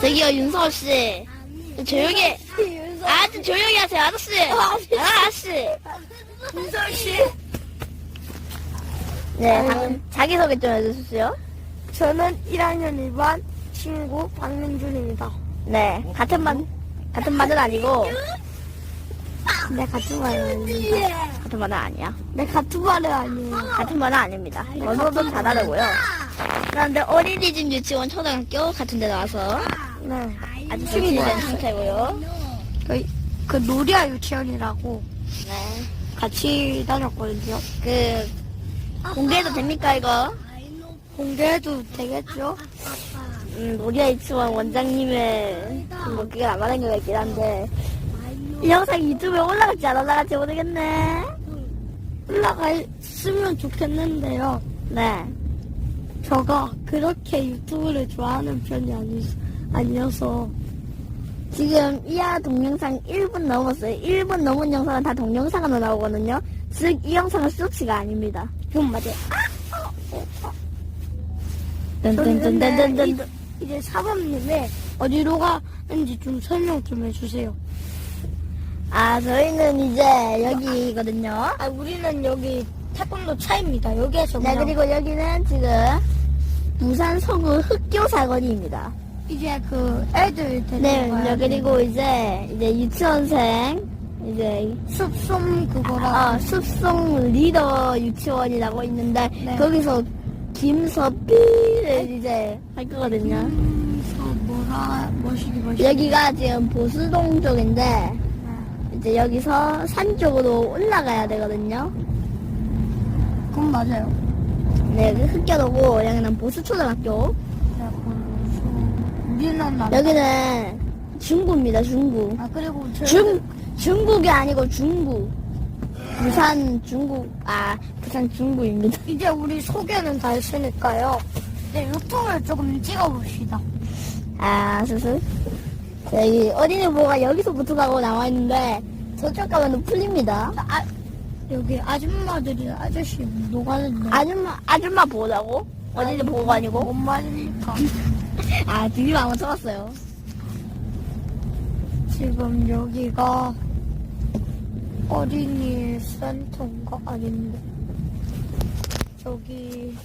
저기요, 윤서 씨. 조용히, 아주 조용히 하세요, 아저씨. 아저씨. 윤서 씨. 네, 방- 자기소개 좀 해주십시오. 저는 1학년 1반 친구 박민준입니다. 네, 같은 반, 같은 반은 아니고, 네, 같은 반은 아닙니다. 같은 반은 아니야. 네, 같은 반은 아니에요. 같은 반은 아닙니다. 번호도 다 다르고요. 그런데 어린이집, 유치원, 초등학교 같은 데 나와서 네. 아주 준비된 상태고요. 그, 그 노리아 유치원이라고 네. 같이 다녔거든요. 그, 공개해도 됩니까, 이거? 공개해도 되겠죠? 음, 노리아 유치원 원장님의, 뭐, 그게 남아난 게 있긴 한데, 이 영상이 유튜브에 올라갈지 안 올라갈지 모르겠네. 올라갔으면 좋겠는데요. 네. 저가 그렇게 유튜브를 좋아하는 편이 아니, 아니어서 지금 이하 동영상 1분 넘었어요. 1분 넘은 영상은 다 동영상으로 나오거든요. 즉, 이 영상은 쇼츠가 아닙니다. 그건 맞아요. 든든든든든든. 이제, 이제 사범님이 어디로 가는지 좀 설명 좀 해주세요. 아, 저희는 이제 여기거든요. 아, 우리는 여기 태권도 차입니다. 여기에서 네, 그냥 그리고 여기는 지금 부산 서구 흑교사거리입니다. 이제 그 애들 데리고 네, 가야 그리고 이제, 이제 유치원생, 이제, 숲솜 그거라 어, 숲송 리더 유치원이라고 있는데, 네. 거기서 김서삐를 이제 할 거거든요. 그래서 뭐라 뭐시기 뭐시기 여기가 지금 보수동 쪽인데, 네. 이제 여기서 산 쪽으로 올라가야 되거든요. 그건 맞아요. 네, 그 흑교도고, 여기는 보수초등학교. 여기는 중구입니다, 중구. 아 그리고 저 중, 중국이 아니고 중구. 부산 중구, 아, 부산 중구입니다. 이제 우리 소개는 다 했으니까요. 네, 유튜브를 조금 찍어봅시다. 아, 슬슬. 여기 어린이 보호가 여기서부터 가고 나와 있는데, 저쪽 가면 풀립니다. 아, 여기 아줌마들이 아저씨 노가는데 아줌마, 아줌마 보호라고? 어린이 보호가 아니고? 뭔 말입니까? 아, 드립 한번 쳐봤어요. 지금 여기가 어린이 센터인가 아닌데 저기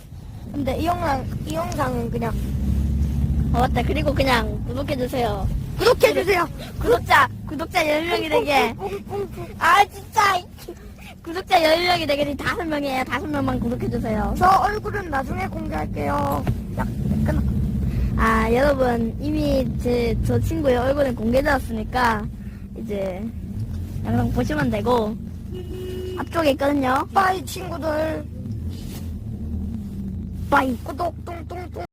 근데 이 영상 이 영상은 그냥 어, 맞다. 그리고 그냥 구독해주세요. 구독해주세요. 구독자, 구독자 10명이 되게. 아, 진짜. 구독자 10명이 되게 다섯 명이에요. 다섯 명만 구독해주세요. 저 얼굴은 나중에 공개할게요. 야, 끊어. 아, 여러분, 이미 제, 저 친구의 얼굴은 공개되었으니까, 이제, 영상 보시면 되고, 앞쪽에 있거든요. 빠이 친구들 빠이. 구독 뚱뚱